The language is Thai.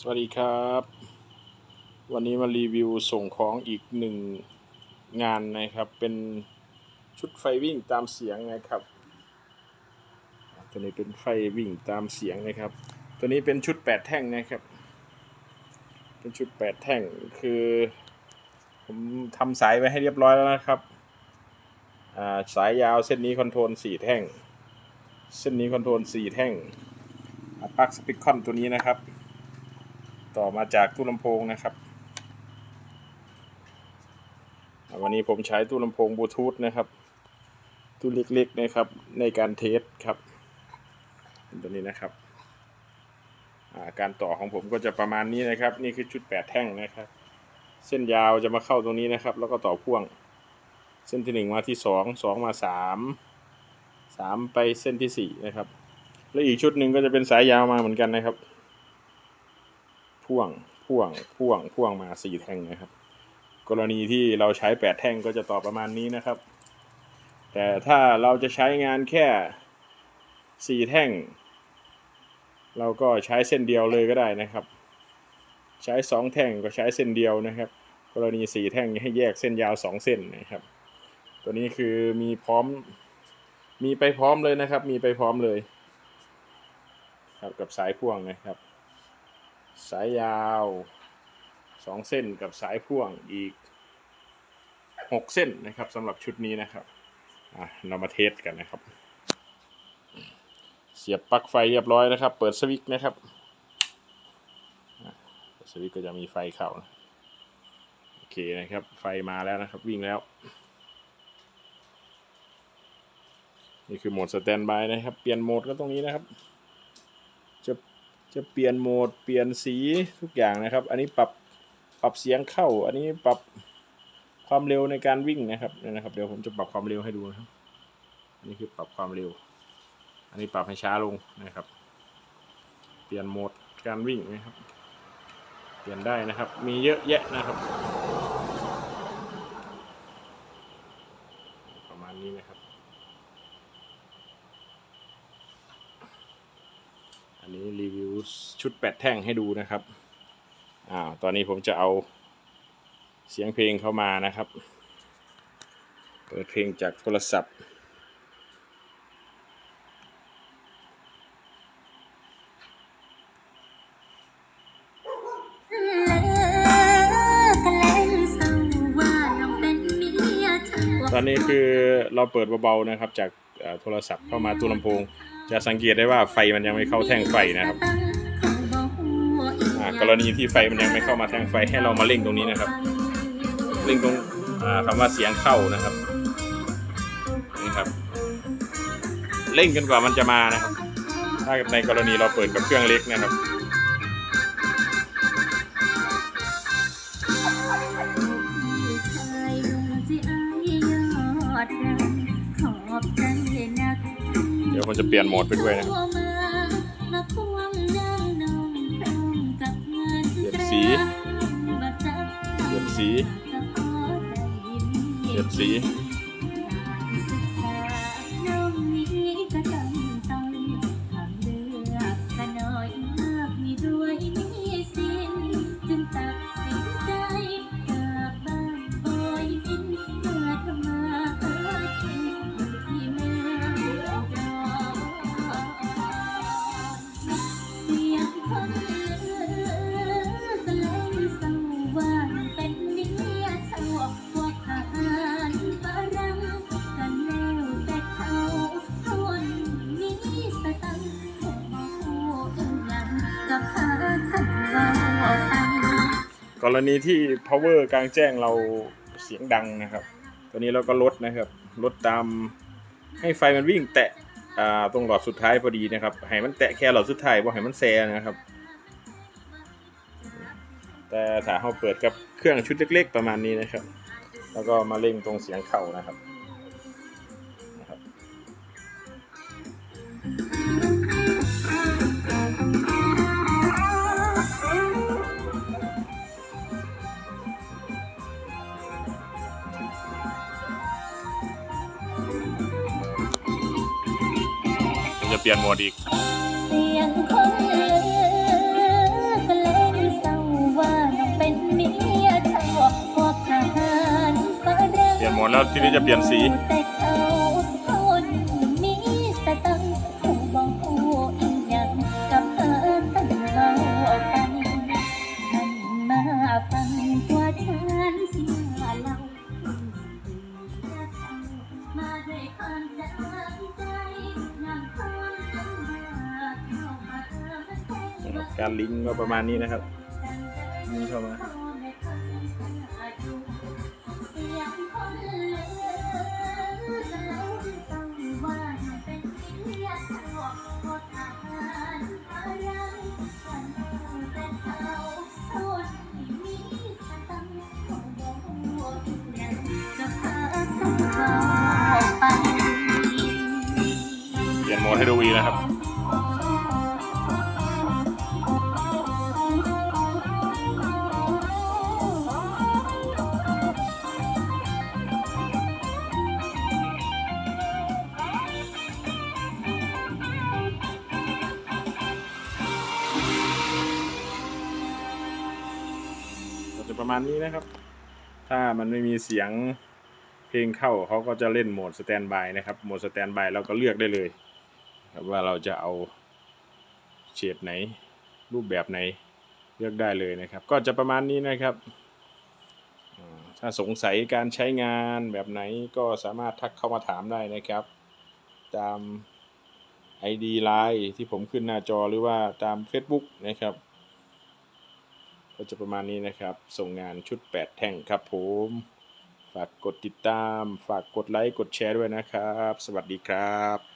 สวัสดีครับ วันนี้มารีวิวส่งของอีกหนึ่งงานนะครับ เป็นชุดไฟวิ่งตามเสียงนะครับ ตัวนี้เป็นไฟวิ่งตามเสียงนะครับ ตัวนี้เป็นชุดแปดแท่งนะครับ เป็นชุดแปดแท่งคือ ผมทำสายไว้ให้เรียบร้อยแล้วนะครับาสายยาวเส้นนี้คอนโทรลสี่แท่ง เส้นนี้คอนโทรลสี่แท่งปลั๊กสปิคคอนตัวนี้นะครับ ต่อมาจากตู้ลำโพงนะครับ วันนี้ผมใช้ตู้ลำโพงบลูทูธนะครับ ตู้เล็กๆนะครับในการเทสครับตัวนี้นะครับาการต่อของผมก็จะประมาณนี้นะครับ นี่คือชุดแปดแท่งนะครับ เส้นยาวจะมาเข้าตรงนี้นะครับ แล้วก็ต่อพ่วง เส้นที่หนึ่งมาที่สองสองมาสามสามไปเส้นที่สี่นะครับ แล้วอีกชุดหนึ่งก็จะเป็นสายยาวมาเหมือนกันนะครับ พ่วงพ่วงพ่วงพ่วงมาสี่แท่งนะครับ กรณีที่เราใช้แปดแท่งก็จะต่อประมาณนี้นะครับ แต่ถ้าเราจะใช้งานแค่สี่แท่ง เราก็ใช้เส้นเดียวเลยก็ได้นะครับ ใช้สองแท่งก็ใช้เส้นเดียวนะครับ กรณีสี่แท่งให้แยกเส้นยาวสองเส้นนะครับ ตัวนี้คือมีพร้อมมีไปพร้อมเลยนะครับ มีไปพร้อมเลย ครับกับสายพ่วงนะครับ สายยาวสองเส้นกับสายพ่วงอีกหกเส้นนะครับสำหรับชุดนี้นะครับเรามาเทสกันนะครับ เสียบปลั๊กไฟเรียบร้อยนะครับ เปิดสวิตช์นะครับสวิตช์ก็จะมีไฟเข้านะโอเคนะครับ ไฟมาแล้วนะครับ วิ่งแล้ว นี่คือโหมดสแตนบายนะครับ เปลี่ยนโหมดก็ตรงนี้นะครับ จะเปลี่ยนโหมดเปลี่ยนสีทุกอย่างนะครับ อันนี้ปรับปรับเสียงเข้า อันนี้ปรับความเร็วในการวิ่งนะครับเนี่นะครับ เดี๋ยวผมจะปรับความเร็วให้ดูนะครับอันนี้คือปรับความเร็ว อันนี้ปรับให้ช้าลงนะครับ เปลี่ยนโหมดการวิ่งนะครับ เปลี่ยนได้นะครับ มีเยอะแยะนะครับ ประมาณนี้นะครับ อันนี้รีวิวชุดแปดแท่งให้ดูนะครับอ่าตอนนี้ผมจะเอาเสียงเพลงเข้ามานะครับ เปิดเพลงจากโทรศัพท์ตอนนี้คือเราเปิดเบาๆนะครับจากเอ่อ โทรศัพท์เข้ามาตู้ลำโพง จะสังเกตได้ว่าไฟมันยังไม่เข้าแท่งไฟนะครับกรณีที่ไฟมันยังไม่เข้ามาแท่งไฟให้เรามาเร่งตรงนี้นะครับเร่งตรงอ่าคำว่าเสียงเข้านะครับนี่ครับเร่งจนกว่ามันจะมานะครับ ถ้าในกรณีเราเปิดกับเครื่องเล็กนะครับเยวผมจะเปลี่ยนโหมดไปด้วยนะเปลี่ยนสี เปลี่ยนสี เปลี่ยนสี กรณีที่ power กลางแจ้งเราเสียงดังนะครับ ตัวนี้เราก็ลดนะครับลดตามให้ไฟมันวิ่งแตะตรงหลอดสุดท้ายพอดีนะครับให้มันแตะแค่หลอดสุดท้ายบ่ให้มันแซนะครับ แต่ถ้าเราเปิดกับเครื่องชุดเล็ก ๆ ประมาณนี้นะครับ แล้วก็มาเล่งตรงเสียงเข่านะครับะเปลี่ยนโหมดอีกเปลี่ยนโหมดแล้วทีนี้จะเปลี่ยนสี การลิงก์ก็ประมาณนี้นะครับนี่เข้ามาเปลี่ยนโหมดให้ดูอีนะครับ จะประมาณนี้นะครับ ถ้ามันไม่มีเสียงเพลงเข้าเขาก็จะเล่นโหมดสแตนบายนะครับ โหมดสแตนบายเราก็เลือกได้เลยครับว่าเราจะเอาเฉดไหน รูปแบบไหนเลือกได้เลยนะครับ ก็จะประมาณนี้นะครับ ถ้าสงสัยการใช้งานแบบไหนก็สามารถทักเข้ามาถามได้นะครับ ตาม ID Line ที่ผมขึ้นหน้าจอหรือว่าตาม Facebook นะครับ ก็จะประมาณนี้นะครับ ส่งงานชุด 8 แท่งครับผม ฝากกดติดตาม ฝากกดไลค์ กดแชร์ด้วยนะครับ สวัสดีครับ